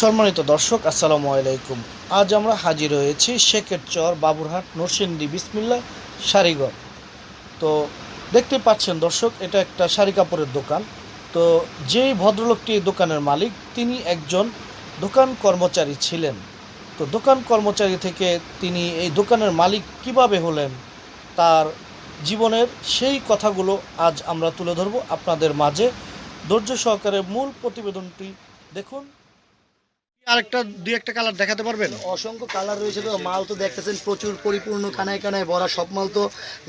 সম্মানিত দর্শক, আসসালামু আলাইকুম। আজ আমরা হাজির হয়েছি শেখের চর, বাবুরহাট, নরসিংদী বিসমিল্লা শাড়িঘর তো দেখতে পাচ্ছেন দর্শক, এটা একটা শাড়ি কাপড়ের দোকান। তো যেই ভদ্রলোকটি দোকানের মালিক, তিনি একজন দোকান কর্মচারী ছিলেন। তো দোকান কর্মচারী থেকে তিনি এই দোকানের মালিক কীভাবে হলেন, তার জীবনের সেই কথাগুলো আজ আমরা তুলে ধরব। আপনাদের মাঝে ধৈর্য সহকারে মূল প্রতিবেদনটি দেখুন। আরেকটা দুই একটা কালার দেখাতে পারবেন? অসংখ্য কালার রয়েছে তো মাল তো দেখতেছেন প্রচুর পরিপূর্ণ কানায় কানায় ভরা সব মাল তো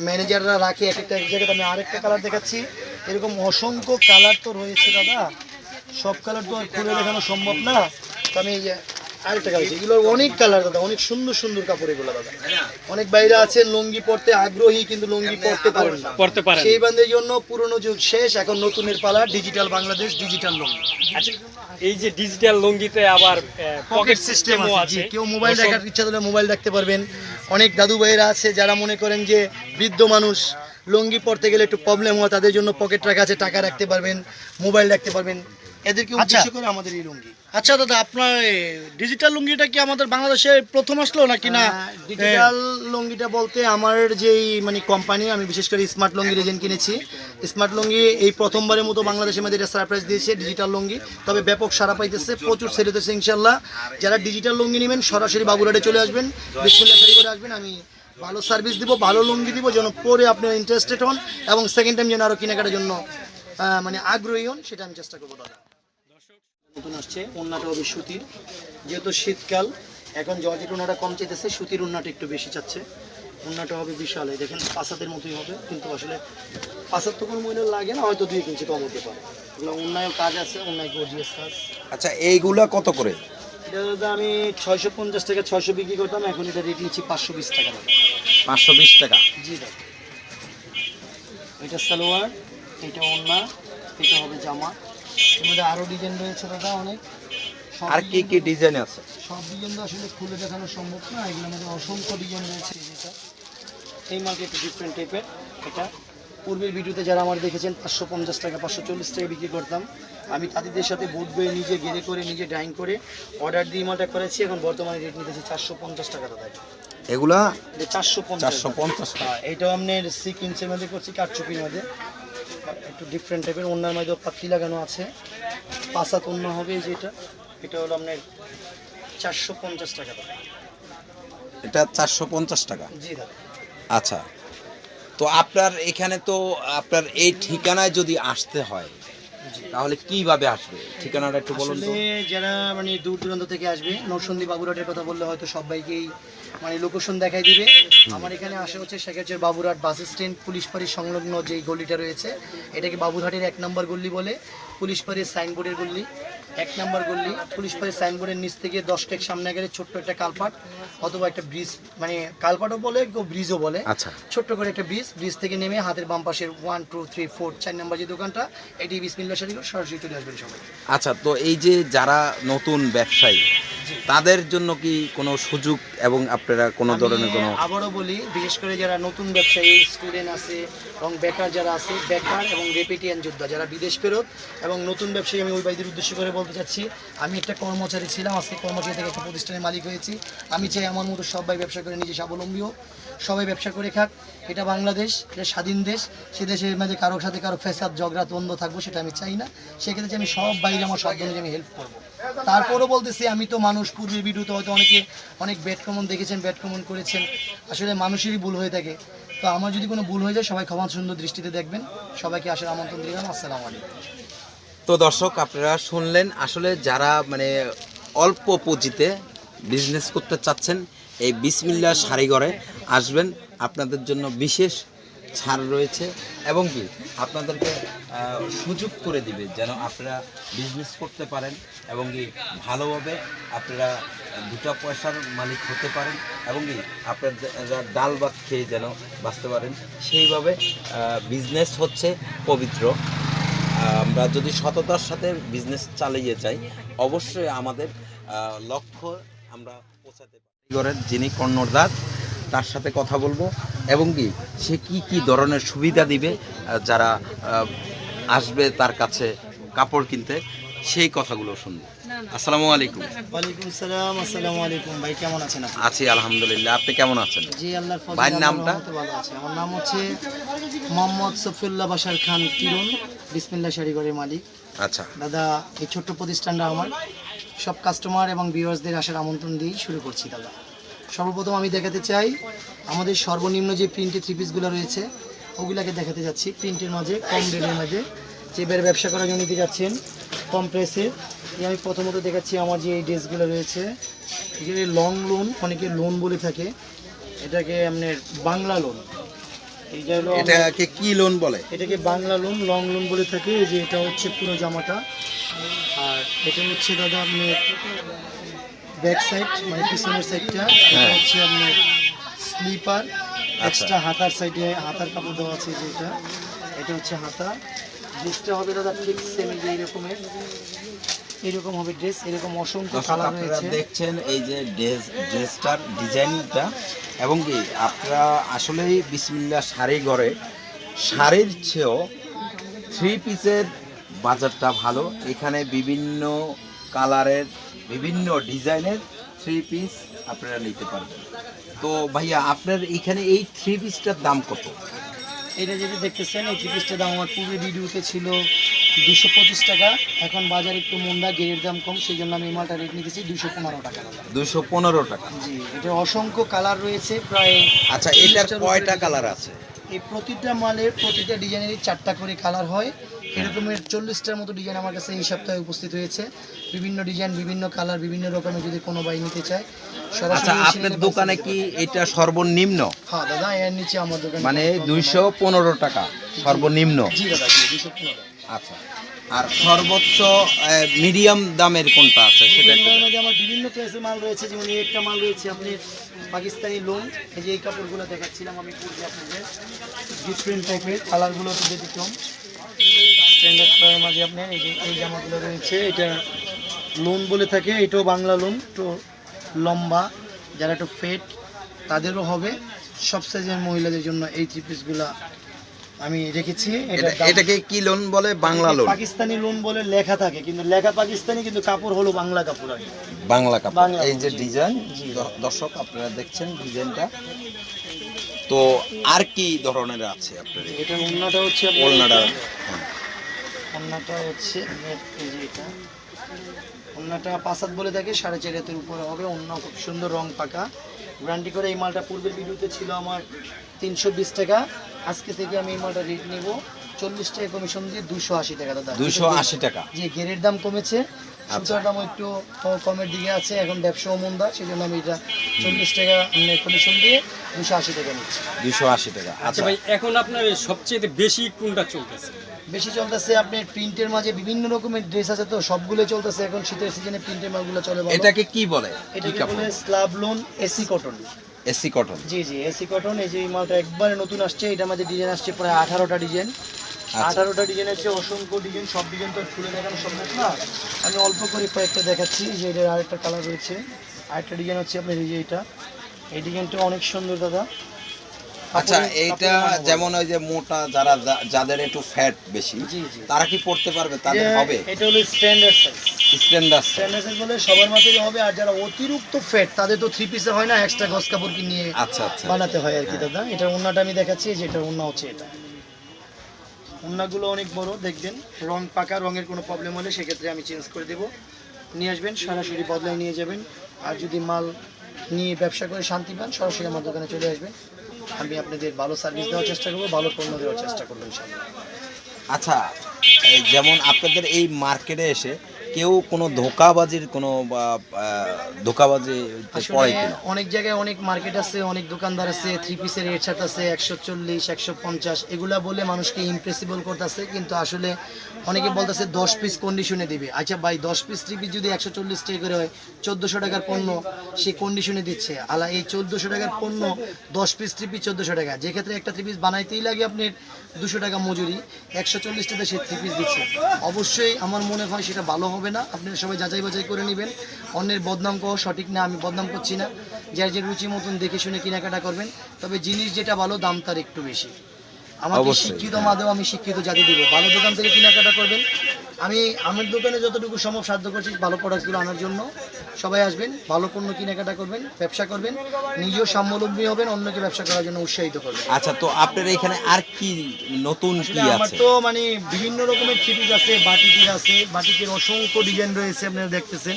ম্যানেজাররা রাখে এক একটা এক জায়গাতে আমি আরেকটা কালার দেখাচ্ছি। এরকম অসংখ্য কালার তো রয়েছে দাদা। সব কালার তো আর খুলে দেখানো সম্ভব না। তো আমি এই যে আরেকটা কালার এগুলো অনেক কালার দাদা অনেক সুন্দর সুন্দর কাপড় এগুলো দাদা। অনেক বাইরে আছে লুঙ্গি পরতে আগ্রহী কিন্তু লুঙ্গি পরতে পারেন না। পড়তে পারেন। সেই বান্ধের জন্য পুরনো যুগ শেষ এখন নতুনের পালা ডিজিটাল বাংলাদেশ ডিজিটাল লুঙ্গি। আচ্ছা এই যে ডিজিটাল লুঙ্গিতে আবার পকেট সিস্টেমও আছে কেউ মোবাইল দেখার ইচ্ছা হলে মোবাইল দেখতে পারবেন। অনেক দাদু ভাইয়েরা আছে যারা মনে করেন যে বৃদ্ধ মানুষ লুঙ্গি পরতে গেলে একটু প্রবলেম হয় তাদের জন্য পকেট রাখা আছে টাকা রাখতে পারবেন মোবাইল রাখতে পারবেন। এদেরকে উদ্দেশ্য করে আমাদের এই লুঙ্গি। আচ্ছা দাদা আপনার ডিজিটাল লুঙ্গিটা কি আমাদের বাংলাদেশে প্রথম আসলো নাকি না? ডিজিটাল লুঙ্গিটা বলতে আমার যেই মানে কোম্পানি আমি বিশেষ করে স্মার্ট লুঙ্গি রেজেন্ট কিনেছি। স্মার্ট লুঙ্গি এই প্রথমবারের মতো বাংলাদেশের মধ্যে এটা সারপ্রাইজ দিয়েছে ডিজিটাল লুঙ্গি। তবে ব্যাপক সারা পাইতেছে প্রচুর সেল হতেছে ইনশাল্লাহ যারা ডিজিটাল লুঙ্গি নেবেন সরাসরি বাবুরাটে চলে আসবেন বিসমিল্লাহ করে আসবেন। আমি ভালো সার্ভিস দিব ভালো লুঙ্গি দিব যেন পরে আপনি ইন্টারেস্টেড হন এবং সেকেন্ড টাইম যেন আরও কেনাকাটার জন্য মানে আগ্রহী হন সেটা আমি চেষ্টা করব দাদা। নতুন আসছে উন্নাটা হবে সুতির। যেহেতু শীতকাল এখন জর্জেট উন্নাটা কম চাইতেছে সুতির উন্নাটা একটু বেশি চাচ্ছে। উন্নাটা হবে বিশাল এই দেখেন পাসাতের মতোই হবে কিন্তু আসলে পাসার তো কোনো মূল্য লাগে না হয়তো দুই ইঞ্চি কম হতে পারে। এগুলো উন্নয়ও কাজ আছে উন্নয় গর্জিয়াস কাজ। আচ্ছা এইগুলা কত করে? এটা দাদা আমি ছয়শো পঞ্চাশ টাকা ছয়শো বিক্রি করতাম এখন এটা রেট নিচ্ছি পাঁচশো বিশ টাকা পাঁচশো বিশ টাকা? জি দাদা। এটা সালোয়ার এটা ওন্না এটা হবে জামা। মধ্যে আরও ডিজাইন রয়েছে দাদা অনেক। আর কি কি ডিজাইন আছে? সব ডিজাইন তো আসলে খুলে দেখানো সম্ভব না এগুলোর মধ্যে অসংখ্য ডিজাইন রয়েছে যেটা এই মার্কে একটু ডিফারেন্ট টাইপের এটা। পূর্বের ভিডিওতে যারা আমার দেখেছেন পাঁচশো পঞ্চাশ টাকা পাঁচশো চল্লিশ টাকা বিক্রি করতাম। আমি তাদের সাথে বোট বয়ে নিজে গেড়ে করে নিজে ড্রাইং করে অর্ডার দিয়ে মালটা করেছি এখন বর্তমানে রেট নিতেছি চারশো পঞ্চাশ টাকা দাদা। এগুলা? চারশো পঞ্চাশ চারশো পঞ্চাশ টাকা। হ্যাঁ, এইটাও আপনার সিকিন্সের মধ্যে করছি কাঠচুপির মধ্যে। একটু ডিফারেন্ট টাইপের অন্যার মধ্যে পাখি লাগানো আছে। পাঁচাত অন্য হবে যেটা এটা। হলো আপনার চারশো পঞ্চাশ টাকা এটা চারশো পঞ্চাশ টাকা? জি দাদা। আচ্ছা। তো আপনার এখানে তো আপনার এই ঠিকানায় যদি আসতে হয় তাহলে কীভাবে আসবে? ঠিকানাটা একটু বলুন তো। যারা মানে দূর দূরান্ত থেকে আসবে নরসন্দী বাবুরাটের কথা বললে হয়তো সবাইকেই মানে লোকেশন দেখাই দিবে। আমার এখানে আসা হচ্ছে শেখাচের বাবুরহাট বাস স্ট্যান্ড পুলিশ পাড়ির সংলগ্ন যেই গলিটা রয়েছে এটাকে বাবুরহাটের এক নম্বর গল্লি বলে পুলিশ পাড়ির সাইনবোর্ডের গল্লি এক নম্বর গল্লি পুলিশ পাড়ির সাইনবোর্ডের নিচ থেকে দশ টেক সামনে গেলে ছোট্ট একটা কালপাট অথবা একটা ব্রিজ মানে কালপাটও বলে কেউ ব্রিজও বলে। আচ্ছা। ছোট্ট করে একটা ব্রিজ ব্রিজ থেকে নেমে হাতের বাম পাশের ওয়ান টু থ্রি ফোর চার নাম্বার যে দোকানটা এটি বিসমিল্লা শাড়ি সরাসরি চলে আসবেন সবাই। আচ্ছা তো এই যে যারা নতুন ব্যবসায়ী তাদের জন্য কি কোনো সুযোগ এবং আপনারা কোনো ধরনের কোনো আবারও বলি বিশেষ করে যারা নতুন ব্যবসায়ী স্টুডেন্ট আছে এবং বেকার যারা আছে বেকার এবং রেপিটিয়ান যোদ্ধা যারা বিদেশ ফেরত এবং নতুন ব্যবসায়ী আমি ওই ভাইদের উদ্দেশ্য করে বলতে চাচ্ছি, আমি একটা কর্মচারী ছিলাম, আজকে কর্মচারী থেকে একটা প্রতিষ্ঠানের মালিক হয়েছি। আমি চাই আমার মতো সবাই ব্যবসা করে নিজে স্বাবলম্বী হোক, সবাই ব্যবসা করে খাক। এটা বাংলাদেশ, এটা স্বাধীন দেশ, সে দেশের মাঝে কারোর সাথে কারও ফেসাদ ঝগড়া, দ্বন্দ্ব থাকব সেটা আমি চাই না। সেক্ষেত্রে আমি সব বাইরে আমার সব অনুযায়ী আমি হেল্প করব। তারপরও বলতেছি, আমি তো মানুষ, পূর্বের ভিডিওতে হয়তো অনেকে, অনেক কমন দেখেছেন কমন করেছেন। আসলে মানুষেরই ভুল হয়ে থাকে। তো আমার যদি কোনো ভুল হয়ে যায়, সবাই ক্ষমা সুন্দর দৃষ্টিতে দেখবেন। সবাইকে আসার আমন্ত্রণ দিলাম আসসালামু আলাইকুম। তো দর্শক, আপনারা শুনলেন, আসলে যারা মানে অল্প পুঁজিতে বিজনেস করতে চাচ্ছেন, এই বিসমিল্লা শাড়িঘরে আসবেন। আপনাদের জন্য বিশেষ ছাড় রয়েছে এবং কি, আপনাদেরকে সুযোগ করে দিবে যেন আপনারা বিজনেস করতে পারেন এবং কি ভালোভাবে আপনারা দুটা পয়সার মালিক হতে পারেন এবং কি আপনারা ডাল ভাত খেয়ে যেন বাঁচতে পারেন। সেইভাবে বিজনেস হচ্ছে পবিত্র আমরা যদি সততার সাথে বিজনেস চালিয়ে যাই, অবশ্যই আমাদের লক্ষ্য আমরা পৌঁছাতে পারি। যিনি কর্ণধার, তার সাথে কথা বলব এবং কি, সে কি কি ধরনের সুবিধা দিবে যারা আসবে তার কাছে কাপড় কিনতে সেই কথাগুলো শুনব। আসসালামু আলাইকুম। ওয়ালাইকুম আসসালাম আসসালামু আলাইকুম। ভাই কেমন আছেন আপনি? আছি আলহামদুলিল্লাহ। আপনি কেমন আছেন? জি আল্লাহর ফজলে ভাইয়ের নামটা? ভালো আছে। আমার নাম হচ্ছে মোহাম্মদ সফিউল্লাহ বাশার খান কিরণ বিসমিল্লাহ শাড়িঘরের মালিক। আচ্ছা। দাদা এই ছোট্ট প্রতিষ্ঠানটা আমার। সব কাস্টমার এবং ভিউয়ার্সদের আসার আমন্ত্রণ দিয়েই শুরু করছি দাদা। সর্বপ্রথম আমি দেখাতে চাই আমাদের সর্বনিম্ন যে প্রিন্টের থ্রি পিসগুলো রয়েছে ওগুলাকে দেখাতে যাচ্ছি। প্রিন্টের মাঝে কম রেটের মাঝে। যে বের ব্যবসা করার জন্য নিতে যাচ্ছেন কম আমি প্রথমত দেখাচ্ছি আমার যে এই ড্রেসগুলো রয়েছে। যে লং লোন অনেকে লোন বলে থাকে। এটাকে আপনার বাংলা লোন এটাকে কি লোন বলে? এটাকে বাংলা লোন লং লোন বলে থাকে। এই যে এটা হচ্ছে পুরো জামাটা। আর এটা হচ্ছে দাদা আপনার ব্যাক সাইড মানে পিছনের সাইডটা এটা হ্যাঁ। হচ্ছে আপনার স্লিপার এক্সট্রা হাতার সাইডে হাতার কাপড় দেওয়া আছে যেটা এটা হচ্ছে হাতা। ড্রেসটা হবে দাদা ঠিক সেম যে এইরকমের এরকম হবে ড্রেস এরকম অসংখ্য কালার আপনারা রয়েছে। দেখছেন এই যে ড্রেস ড্রেসটার ডিজাইনটা এবং কি আপনারা আসলেই বিসমিল্লা শাড়ি ঘরে শাড়ির চেয়েও থ্রি পিসের বাজারটা ভালো। এখানে বিভিন্ন কালারের বিভিন্ন ডিজাইনের থ্রি পিস আপনারা নিতে পারবেন। তো ভাইয়া আপনার এখানে এই থ্রি পিসটার দাম কত? এটা যেটা দেখতেছেন এই চিকিৎসার পিসটার দাম আমার পুরো ভিডিওতে ছিল দুশো পঁচিশ টাকা। এখন বাজারে একটু মন্দা গেরের দাম কম সেই জন্য আমি মালটা রেট নিতেছি দুশো পনেরো টাকা। দুশো পনেরো টাকা। জি এটা অসংখ্য কালার রয়েছে প্রায় আচ্ছা এটা 40টার কয়টা কালার আছে? এই প্রতিটা মালের প্রতিটা ডিজাইনের চারটা করে কালার হয়। এরকমের চল্লিশটার মতো ডিজাইন আমার কাছে এই সপ্তাহে উপস্থিত হয়েছে। বিভিন্ন ডিজাইন বিভিন্ন কালার বিভিন্ন রকমের যদি কোনো বাই নিতে চায় আচ্ছা আপনার দোকানে কি এটা সর্বনিম্ন? হ্যাঁ দাদা এর নিচে আমার দোকানে মানে দুইশো পনেরো টাকা সর্বনিম্ন। জি দাদা পনেরো। আচ্ছা আর সর্বোচ্চ মিডিয়াম দামের কোনটা আছে সেটা আমার বিভিন্ন মাল রয়েছে যেমন এই একটা মাল রয়েছে আপনি পাকিস্তানি লোন এই যে এই কাপড়গুলো দেখাচ্ছিলাম আমি আপনাদের ডিফারেন্ট টাইপের কালারগুলো ব্যতিক্রম স্ট্যান্ডার্ড মাঝে আপনার এই যে এই জামাগুলো রয়েছে এটা লোন বলে থাকে এটাও বাংলা লোন একটু লম্বা যারা একটু ফেট তাদেরও হবে। সব সাইজের মহিলাদের জন্য এই থ্রি পিসগুলা আমি রেখেছি। এটা এটাকে কি লোন বলে? বাংলা লোন পাকিস্তানি লোন বলে লেখা থাকে কিন্তু লেখা পাকিস্তানি কিন্তু কাপড় হলো বাংলা কাপড় আর বাংলা কাপড়। এই যে ডিজাইন দর্শক আপনারা দেখছেন ডিজাইনটা তো আর কি ধরনের আছে আপনার এটা ওন্নাটা হচ্ছে ওড়নাটা ওন্নাটা হচ্ছে আপনার এই যে এটা। ওন্নাটা পাঁচাত বলে থাকে সাড়ে চার হাতের উপরে হবে। অন্য খুব সুন্দর রং পাকা। গ্যারান্টি করে এই মালটা পূর্বের ভিডিওতে ছিল আমার তিনশো বিশ টাকা। আজকে থেকে আমি এই মালটা রেট নিব। চল্লিশ টাকা কমিশন দিয়ে দুশো আশি টাকা দাদা। দুইশো আশি টাকা। যে গেরের দাম কমেছে আচ্ছা। সুতার দাম একটু কমের দিকে আছে এখন ব্যবসাও মন্দা সেই জন্য আমি এটা চল্লিশ টাকা কমিশন দিয়ে দুশো আশি টাকা নিচ্ছি। দুইশো আশি টাকা আচ্ছা আচ্ছা। ভাই এখন আপনার সবচেয়ে বেশি কোনটা চলতেছে? বেশি চলতেছে আপনার প্রিন্টের মাঝে বিভিন্ন রকমের ড্রেস আছে তো সবগুলো চলতেছে এখন শীতের সিজনে প্রিন্টের মালগুলো চলে এটাকে কি বলে? কি এটাকে বলে slab lawn AC cotton AC cotton G G AC cotton এই যে এই মালটা একবারে নতুন আসছে এটার মধ্যে ডিজাইন আসছে প্রায় আঠারোটা ডিজাইন। আঠারোটা ডিজাইন আছে অসংখ্য ডিজাইন সব ডিজাইন তো খুলে দেখানো সম্ভব না। আমি অল্প করে কয়েকটা দেখাচ্ছি যে এটার আরেকটা কালার রয়েছে। আরেকটা ডিজাইন হচ্ছে আপনার এই যে এটা। এই ডিজাইনটা অনেক সুন্দর দাদা। আচ্ছা এইটা মান। যেমন ওই যে মোটা যারা যাদের একটু ফ্যাট বেশি তারা কি পড়তে পারবে? তাদের হবে? এটা হলো standard size standard standard size বলে সবার মাত্রই হবে আর যারা অতিরিক্ত ফ্যাট তাদের তো থ্রি পিসে হয় না এক্সট্রা গস কাপড় কি নিয়ে আচ্ছা আচ্ছা বানাতে হয় আর কি দাদা। এটার ওন্নাটা আমি দেখাচ্ছি যে এটার ওন্না হচ্ছে এটা। ওন্নাগুলো অনেক বড়, দেখবেন। রং পাকা, রঙের কোনো প্রবলেম হলে সেক্ষেত্রে আমি চেঞ্জ করে দেব। নিয়ে আসবেন, সরাসরি বদলায় নিয়ে যাবেন। আর যদি মাল নিয়ে ব্যবসা করে শান্তি পান, সরাসরি আমার দোকানে চলে আসবেন। আমি আপনাদের ভালো সার্ভিস দেওয়ার চেষ্টা করব, ভালো পণ্য দেওয়ার চেষ্টা করব আচ্ছা যেমন আপনাদের এই মার্কেটে এসে কেউ কোনো ধোকাবাজির কোনো ধোকাবাজি অনেক জায়গায় অনেক মার্কেট আছে অনেক দোকানদার আছে থ্রি পিসের রেট শার্ট আছে একশো চল্লিশ একশো পঞ্চাশ এগুলা বলে মানুষকে ইমপ্রেসিবল করতেছে কিন্তু আসলে অনেকে বলতেছে দশ পিস কন্ডিশনে দিবে। আচ্ছা ভাই দশ পিস থ্রি পিস যদি একশো চল্লিশ টাকা করে হয় চোদ্দোশো টাকার পণ্য সে কন্ডিশনে দিচ্ছে। আলা এই চোদ্দোশো টাকার পণ্য দশ পিস থ্রি পিস চোদ্দোশো টাকা। যে ক্ষেত্রে একটা থ্রি পিস বানাইতেই লাগে আপনার দুশো টাকা মজুরি একশো চল্লিশ টাকা সে থ্রি পিস দিচ্ছে। অবশ্যই আমার মনে হয় সেটা ভালো হবে। না। আপনারা সবাই যাচাই বাছাই করে নেবেন। অন্যের বদনাম কহ সঠিক না, আমি বদনাম করছি না। যার যে রুচি মতন দেখে শুনে কেনাকাটা করবেন। তবে জিনিস যেটা ভালো, দাম তার একটু বেশি। আমাকে শিক্ষিত। মাদেও আমি শিক্ষিত জাতি দিব। ভালো দোকান থেকে কেনাকাটা করবেন। আমি আমার দোকানে যতটুকু সম্ভব সাধ্য করছি ভালো প্রোডাক্টগুলো আনার জন্য। সবাই আসবেন ভালো পণ্য কেনাকাটা করবেন ব্যবসা করবেন। নিজেও স্বাবলম্বী হবেন অন্যকে ব্যবসা করার জন্য উৎসাহিত করবেন। আচ্ছা তো আপনার এখানে আর কি নতুন কি আমার তো মানে বিভিন্ন রকমের থ্রিপিস আছে বাটিকের আছে বাটিকের অসংখ্য ডিজাইন রয়েছে আপনারা দেখতেছেন।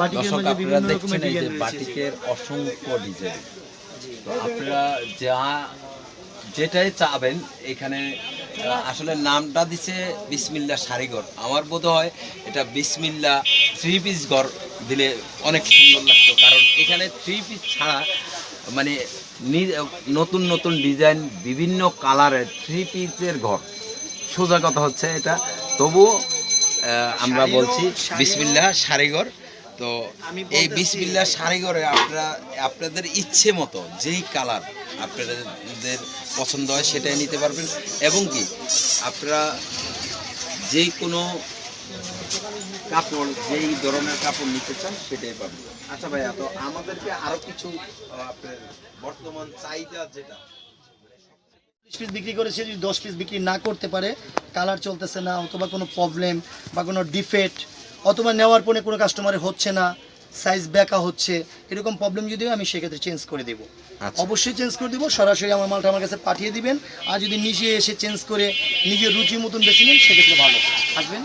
বাটিকের মধ্যে বিভিন্ন রকমের ডিজাইন রয়েছে। বাটিকের অসংখ্য ডিজাইন তো আপনারা যা যেটাই চাবেন এখানে আসলে নামটা দিছে বিসমিল্লা শাড়িঘর আমার বোধ হয় এটা বিসমিল্লা থ্রি পিস ঘর দিলে অনেক সুন্দর লাগতো কারণ এখানে থ্রি পিস ছাড়া মানে নতুন নতুন ডিজাইন বিভিন্ন কালারের থ্রি পিসের ঘর সোজা কথা হচ্ছে এটা। তবুও আমরা বলছি বিসমিল্লা শাড়িঘর তো আমি এই বিসমিল্লা শাড়িঘরে আপনারা আপনাদের ইচ্ছে মতো যেই কালার আপনাদের পছন্দ হয় সেটাই নিতে পারবেন। এবং কি আপনারা যে কোনো কাপড় যেই ধরনের কাপড় নিতে চান সেটাই পাবেন। আচ্ছা ভাইয়া তো আমাদেরকে আরও কিছু আপনার বর্তমান চাহিদা যেটা? পিস বিক্রি করে সে যদি দশ পিস বিক্রি না করতে পারে কালার চলতেছে না অথবা কোনো প্রবলেম বা কোনো ডিফেক্ট অথবা নেওয়ার পরে কোনো কাস্টমারের হচ্ছে না সাইজ ব্যাকা হচ্ছে এরকম প্রবলেম যদি আমি সেক্ষেত্রে চেঞ্জ করে দেবো। আচ্ছা। অবশ্যই চেঞ্জ করে দেবো সরাসরি আমার মালটা আমার কাছে পাঠিয়ে দিবেন আর যদি নিজে এসে চেঞ্জ করে নিজের রুচি মতন বেছে নেন সেক্ষেত্রে ভালো। আসবেন?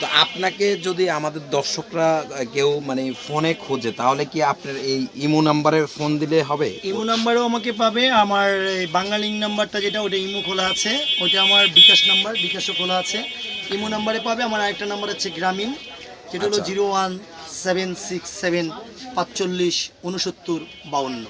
তো আপনাকে যদি আমাদের দর্শকরা কেউ মানে ফোনে খোঁজে তাহলে কি আপনার এই ইমো নাম্বারে ফোন দিলে হবে? ইমো নাম্বারও আমাকে পাবে আমার এই বাঙালিং নাম্বারটা যেটা ওটা ইমো খোলা আছে ওটা আমার বিকাশ নাম্বার বিকাশও খোলা আছে। ইমো নাম্বারে পাবে আমার আরেকটা নাম্বার হচ্ছে গ্রামীণ। যেটা হলো আচ্ছা। Zero one seven six seven পাঁচচল্লিশ উনসত্তর বাউন্ন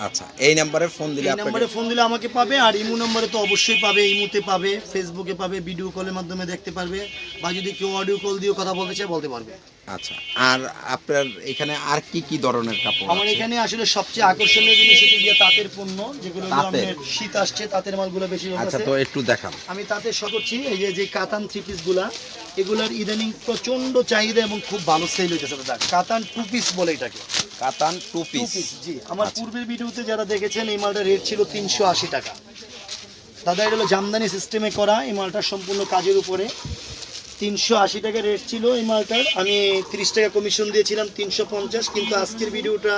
আচ্ছা এই নাম্বারে ফোন দিলে এই নাম্বারে ফোন দিলে আমাকে পাবে আর ইমু নাম্বারে তো অবশ্যই পাবে ইমুতে পাবে ফেসবুকে পাবে ভিডিও কলের মাধ্যমে দেখতে পারবে বা যদি কেউ অডিও কল দিয়েও কথা বলতে চায় বলতে পারবে আচ্ছা আর আপনার এখানে আর কি কি ধরনের কাপড় আমার এখানে আসলে সবচেয়ে আকর্ষণীয় জিনিস হচ্ছে গিয়ে তাঁতের পণ্য যেগুলো তাঁতের? আপনার শীত আসছে তাঁতের মালগুলো বেশি আচ্ছা তো একটু দেখান। আমি তাতে শ করছি এই যে যে কাতান থ্রি পিসগুলা এগুলার ইদানিং প্রচণ্ড চাহিদা এবং খুব ভালো সেল হইতেছে দাদা। কাতান টু পিস বলে এটাকে। কাতান টু পিস জি। আমার আচ্ছা। পূর্বের ভিডিওতে যারা দেখেছেন এই মালটার রেট ছিল তিনশো আশি টাকা। দাদা এটা হলো জামদানি সিস্টেমে করা এই মালটা সম্পূর্ণ কাজের উপরে। তিনশো আশি টাকা রেট ছিল এই মালটার। আমি তিরিশ টাকা কমিশন দিয়েছিলাম তিনশো পঞ্চাশ কিন্তু আজকের ভিডিওটা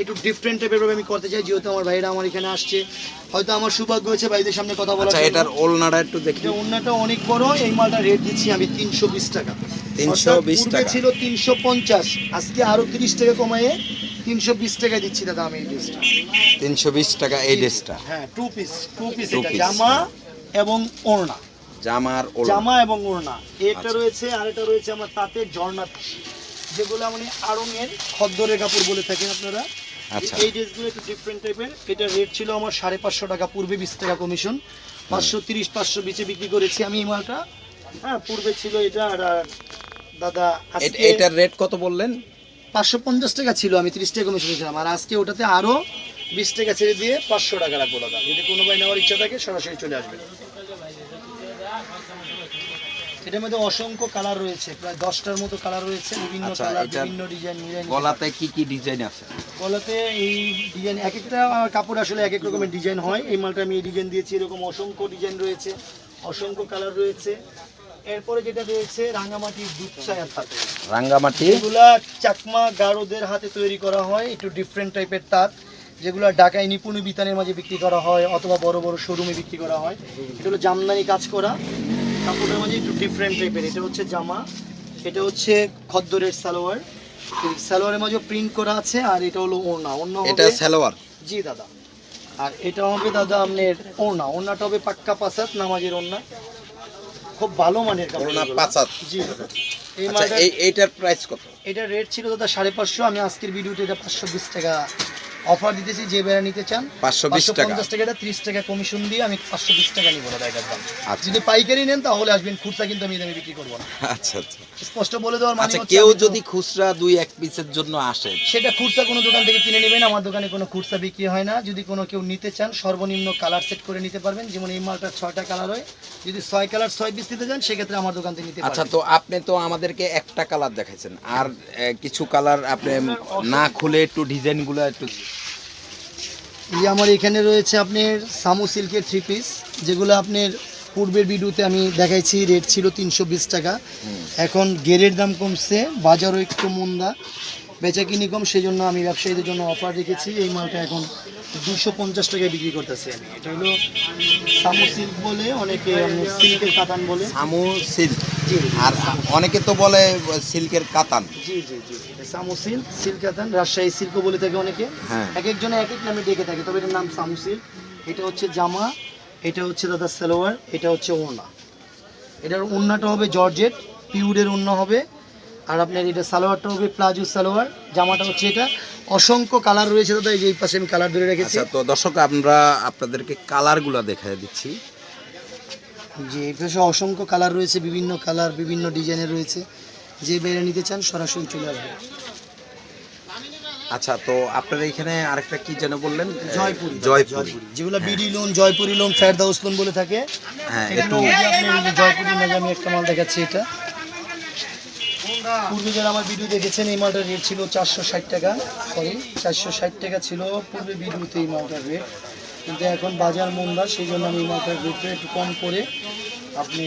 একটু ডিফারেন্ট টাইপের ভাবে আমি করতে চাই যেহেতু আমার ভাইরা আমার এখানে আসছে। হয়তো আমার সৌভাগ্য হয়েছে ভাইদের সামনে কথা বলার আচ্ছা এটার ওলনাটা একটু দেখি। এটা ওন্নাটা অনেক বড় এই মালটা রেট দিচ্ছি আমি তিনশো বিশ টাকা। 320 অর্থাৎ পূর্বে টাকা। ছিল তিনশো পঞ্চাশ আজকে আরও তিরিশ টাকা কমায়ে তিনশো বিশ টাকা দিচ্ছি দাদা আমি এই ড্রেসটা তিনশো বিশ টাকা এই ড্রেসটা হ্যাঁ টু পিস টু পিস এটা জামা এবং ওড়না। জামার জামা এবং ওড়না। একটা আচ্ছা। রয়েছে আর এটা রয়েছে আমার তাঁতের ঝর্ণা যেগুলো মানে আড়ঙের খদ্দরের কাপড় বলে থাকেন আপনারা। আচ্ছা। এই ড্রেসগুলো একটু ডিফারেন্ট টাইপের এটা রেট ছিল আমার সাড়ে পাঁচশো টাকা পূর্বে বিশ টাকা কমিশন পাঁচশো তিরিশ পাঁচশো বিচে বিক্রি করেছি আমি এই মালটা। হ্যাঁ পূর্বে ছিল এটা আর দাদা এটার রেট কত বললেন? পাঁচশো পঞ্চাশ টাকা ছিল আমি তিরিশ টাকা কমিশন ছিলাম আর আজকে ওটাতে আরও বিশ টাকা ছেড়ে দিয়ে পাঁচশো টাকা রাখব দাদা। যদি কোনো ভাই নেওয়ার ইচ্ছা থাকে সরাসরি চলে আসবে এটার মধ্যে অসংখ্য কালার রয়েছে প্রায় দশটার মতো কালার রয়েছে বিভিন্ন আচ্ছা, কালার বিভিন্ন ডিজাইন গলাতে কি কি ডিজাইন আছে? গলাতে এই ডিজাইন এক একটা কাপড় আসলে এক এক রকমের ডিজাইন হয়। এই মালটা আমি এই ডিজাইন দিয়েছি এরকম অসংখ্য ডিজাইন রয়েছে অসংখ্য কালার রয়েছে। এরপরে যেটা রয়েছে হাতে। রাঙ্গামাটি এগুলা চাকমা গারোদের হাতে তৈরি করা হয় একটু ডিফারেন্ট টাইপের তাঁত যেগুলো ঢাকায় নিপুণ বিতানের মাঝে বিক্রি করা হয় অথবা বড় বড় শোরুমে বিক্রি করা হয়। এটা হলো জামদানি কাজ করা। কাপড়ের মাঝে একটু ডিফারেন্ট টাইপের এটা হচ্ছে জামা এটা হচ্ছে খদ্দরের সালোয়ার। সালোয়ারের মাঝে প্রিন্ট করা আছে আর এটা হলো ওড়না। ওড়না এটা সালোয়ার। জি দাদা। আর এটা হবে দাদা আপনার ওড়না। ওড়নাটা হবে পাক্কা পাসাত নামাজের ওড়না। খুব ভালো মানের ওড়না। পাঁচাত। জি দাদা। এই আচ্ছা এই এইটার প্রাইস কত? এটা রেট ছিল দাদা সাড়ে পাঁচশো। আমি আজকের ভিডিওতে এটা পাঁচশো বিশ টাকা অফার দিতেছি যে বেড়া নিতে চান 520 টাকা। পঞ্চাশ টাকা ত্রিশ টাকা কমিশন দিয়ে আমি পাঁচশো বিশ টাকা নিবো দাদা এটার দাম আচ্ছা। যদি পাইকারি নেন তাহলে আসবেন খুচরা কিন্তু আমি দামে বিক্রি করব না। আচ্ছা আচ্ছা। স্পষ্ট বলে দেওয়ার মানে আচ্ছা কেউ যদি খুচরা দুই এক পিসের জন্য আসে। সেটা খুচরা কোনো দোকান থেকে কিনে নেবেন আমার দোকানে কোনো খুচরা বিক্রি হয় না। যদি কোনো কেউ নিতে চান সর্বনিম্ন কালার সেট করে নিতে পারবেন। যেমন এই মালটা ছয়টা কালার হয়। যদি ছয় কালার ছয় পিস নিতে চান সেক্ষেত্রে আমার দোকান থেকে নিতে আচ্ছা তো আপনি তো আমাদেরকে একটা কালার দেখাইছেন। আর কিছু কালার আপনি না খুলে একটু ডিজাইনগুলো একটু এই আমার এখানে রয়েছে আপনার সামু সিল্কের থ্রি পিস যেগুলো আপনার পূর্বের ভিডিওতে আমি দেখাইছি রেট ছিল তিনশো বিশ টাকা। এখন গেরের দাম কমছে বাজারও একটু মন্দা। বেচা কিনি কম সেই জন্য আমি ব্যবসায়ীদের জন্য অফার রেখেছি। এই মালটা এখন দুশো পঞ্চাশ টাকায় বিক্রি করতেছি। আমি এটা হলো সামু সিল্ক বলে অনেকে সিল্কের কাতান বলে। সামু সিল্ক। আর অনেকে তো বলে সিল্কের কাতান। জি জি জি। সামু সিল্ক সিল্ক কাতান রাজশাহী সিল্কও বলে থাকে অনেকে। হ্যাঁ। এক একজনে এক এক নামে ডেকে থাকে তবে এটার নাম সামু সিল্ক। এটা হচ্ছে জামা এটা হচ্ছে দাদা সালোয়ার এটা হচ্ছে ওড়না। এটার ওড়নাটা হবে জর্জেট পিউরের ওড়না হবে। আর আপনার এটা সালোয়ারটা হবে প্লাজো সালোয়ার জামাটা হচ্ছে এটা। অসংখ্য কালার রয়েছে দাদা এই যে এই পাশে আমি কালার ধরে রেখেছি। আচ্ছা তো দর্শক আমরা আপনাদেরকে কালারগুলো দেখাই দিচ্ছি। যে পাশে অসংখ্য কালার রয়েছে বিভিন্ন কালার বিভিন্ন ডিজাইনের রয়েছে। যে বেড়ে নিতে চান সরাসরি চলে আসবে। আচ্ছা তো আপনারা এখানে আরেকটা কি যেন বললেন? জয়পুরি। জয়পুরি। যেগুলো BD lawn Jaipuri lawn Ferdous lawn বলে থাকে। হ্যাঁ একটু জয়পুরি মেঘে আমি একটা মাল দেখাচ্ছি এটা। পূর্বে যারা আমার ভিডিও দেখেছেন এই মালটার রেট ছিল চারশো ষাট টাকা। সরি চারশো ষাট টাকা ছিল পূর্বে ভিডিওতে এই মালটার রেট কিন্তু এখন বাজার মন্দা সেই জন্য আমি মালটার রেটটা একটু কম করে আপনি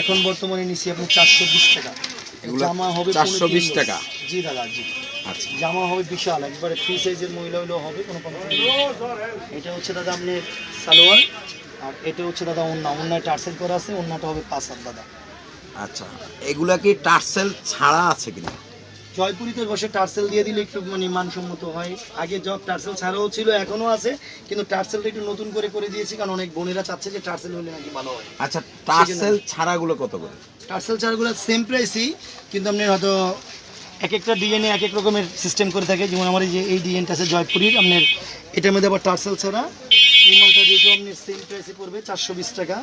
এখন বর্তমানে নিচ্ছি আপনি চারশো বিশ টাকা। জামা হবে 420 পনেরো টাকা? জি দাদা জি। আচ্ছা। জামা হবে বিশাল একবারে ফ্রি সাইজের মহিলা হলেও হবে কোনো এটা হচ্ছে দাদা আপনি সালোয়ার আর এটা হচ্ছে দাদা ওন্না। ওন্নায় টার্সেল করা আছে ওন্নাটা হবে পাঁচ দাদা। আচ্ছা এগুলা কি টার্সেল ছাড়া আছে কিনা? জয়পুরিতে বসে টার্সেল দিয়ে দিলে একটু মানে মানসম্মত হয়। আগে জব টার্সেল ছাড়াও ছিল এখনও আছে কিন্তু টার্সেলটা একটু নতুন করে করে দিয়েছি কারণ অনেক বোনেরা চাচ্ছে যে টার্সেল হলে নাকি ভালো হয়। আচ্ছা টার্সেল ছাড়াগুলো কত করে? টার্সেল চারগুলো সেম প্রাইসই কিন্তু আপনি হয়তো এক একটা ডিজাইনে এক এক রকমের সিস্টেম করে থাকে। যেমন আমার এই যে এই ডিজাইনটা আছে জয়পুরির আপনার এটার মধ্যে আবার টার্সেল ছাড়া এই মালটার রেটও আপনি সেম প্রাইসে পড়বে চারশো বিশ টাকা।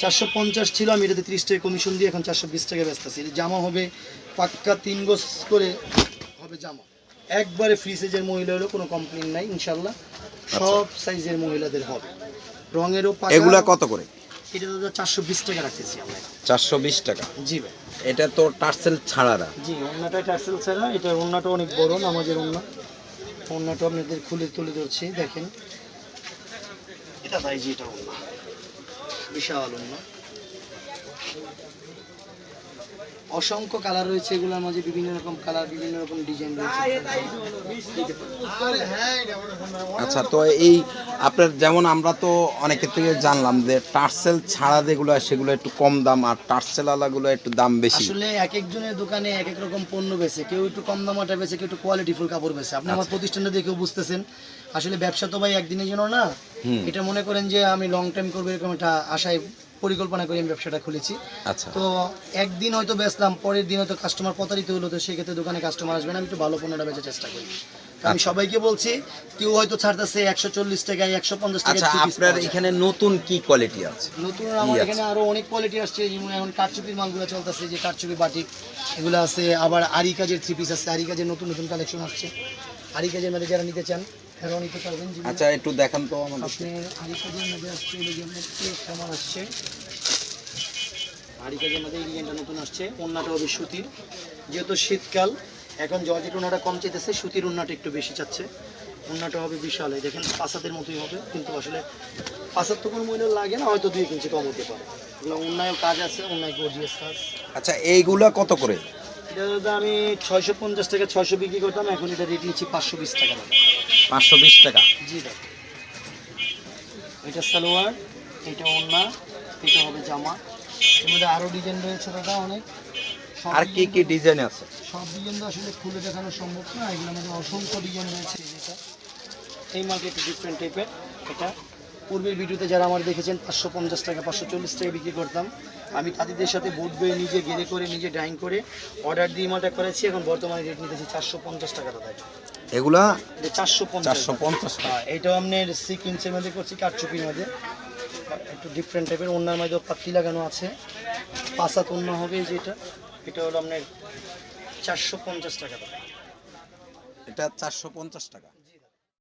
চারশো পঞ্চাশ ছিল আমি এটাতে ত্রিশ টাকা কমিশন দিয়ে এখন চারশো বিশ টাকা ব্যস্ত আছি। এটা জামা হবে পাক্কা তিন গোস করে হবে জামা। একবারে ফ্রি সাইজের মহিলা হলেও কোনো কমপ্লেন নাই ইনশাল্লাহ সব সাইজের মহিলাদের হবে। রঙেরও এগুলা কত করে? এটা দাদা চারশো বিশ টাকা রাখতেছি আমরা। চারশো বিশ টাকা? জি ভাই। এটা তো টার্সেল ছাড়া না? জি টার্সেল ছাড়া এটা অনেক বড় নামাজের আপনাদের খুলে তুলে ধরছি দেখেন। এটা ভাই জি এটা ওন্না বিশাল ওন্না অসংখ্য কালার রয়েছে এগুলোর মাঝে বিভিন্ন রকম কালার বিভিন্ন রকম ডিজাইন রয়েছে। আচ্ছা তো এই আপনার যেমন আমরা তো অনেকের থেকে জানলাম যে টার্সেল ছাড়া যেগুলো সেগুলো একটু কম দাম আর টার্সেল আলাগুলো একটু দাম বেশি। আসলে এক একজনের দোকানে এক এক রকম পণ্য বেছে কেউ একটু কম দামাটা বেছে কেউ একটু কোয়ালিটিফুল কাপড় বেছে আপনি আমার প্রতিষ্ঠানটা দেখেও বুঝতেছেন। আসলে ব্যবসা তো ভাই একদিনের জন্য না। এটা মনে করেন যে আমি লং টাইম করব এরকম একটা আশায় পরিকল্পনা করে আমি ব্যবসাটা খুলেছি। আচ্ছা। তো একদিন হয়তো বেচলাম পরের দিন হয়তো কাস্টমার প্রতারিত হলো তো সেক্ষেত্রে দোকানে কাস্টমার আসবে না আমি একটু ভালো পণ্যটা বেচার চেষ্টা করি। আমি সবাইকে বলছি কেউ হয়তো ছাড়তেছে একশো চল্লিশ টাকায় একশো পঞ্চাশ টাকা আপনার এখানে নতুন কি কোয়ালিটি আছে? নতুন আমার এখানে আরও অনেক কোয়ালিটি আসছে যেমন এখন কারচুপির মালগুলো চলতেছে যে কারচুপি বাটিক এগুলো আছে আবার আরি কাজের থ্রি পিস আছে আরি কাজের নতুন নতুন কালেকশন আসছে। আরি কাজের মধ্যে যারা নিতে চান তারাও নিতে পারবেন আচ্ছা একটু দেখান তো আমাদের। আপনার আরি কাজের মধ্যে আসছে এই যে আমার আসছে। আরি কাজের মধ্যে এই নতুন আসছে ওন্নাটা হবে সুতির। যেহেতু শীতকাল এখন জর্জেট ওনাটা কম চেতেছে সুতির ওন্নাটা একটু বেশি চাচ্ছে। ওন্নাটা হবে বিশাল এই দেখেন পাসাতের মতোই হবে কিন্তু আসলে পাসার তো কোনো মূল্য লাগে না হয়তো দুই ইঞ্চি কম হতে পারে। এগুলো অন্যায় কাজ আছে অন্যায় গর্জিয়াস কাজ। আচ্ছা এইগুলা কত করে? এটা দাদা আমি ছয়শো পঞ্চাশ টাকা ছয়শো বিক্রি করতাম এখন এটা রেট নিচ্ছি পাঁচশো বিশ টাকা দাদা। পাঁচশো বিশ টাকা। জি দাদা এটা সালোয়ার এটা ওড়না এটা হবে জামা। এর মধ্যে আরও ডিজাইন রয়েছে দাদা অনেক। আর কি কি ডিজাইন আছে? সব ডিজাইন তো আসলে খুলে দেখানো সম্ভব না এগুলোর মধ্যে অসংখ্য ডিজাইন রয়েছে যেটা। এই মালটা একটু ডিফারেন্ট টাইপের এটা পূর্বের ভিডিওতে যারা আমার দেখেছেন পাঁচশো পঞ্চাশ টাকা পাঁচশো চল্লিশ টাকা বিক্রি করতাম। আমি তাদের সাথে বোট বয়ে নিজে গেড়ে করে নিজে ডাইং করে অর্ডার দিয়ে মালটা করেছি এখন বর্তমানে রেট নিতেছি চারশো পঞ্চাশ টাকা দাদা। এগুলা এটা চারশো চারশো পঞ্চাশ। হ্যাঁ আপনার সিকুয়েন্সের মধ্যে করছি কাঠচুপির মধ্যে। একটু ডিফারেন্ট টাইপের অন্যার মধ্যে লাগানো আছে। পাসাত অন্য হবে যেটা এটা হলো আপনার চারশো পঞ্চাশ টাকা। এটা চারশো পঞ্চাশ টাকা।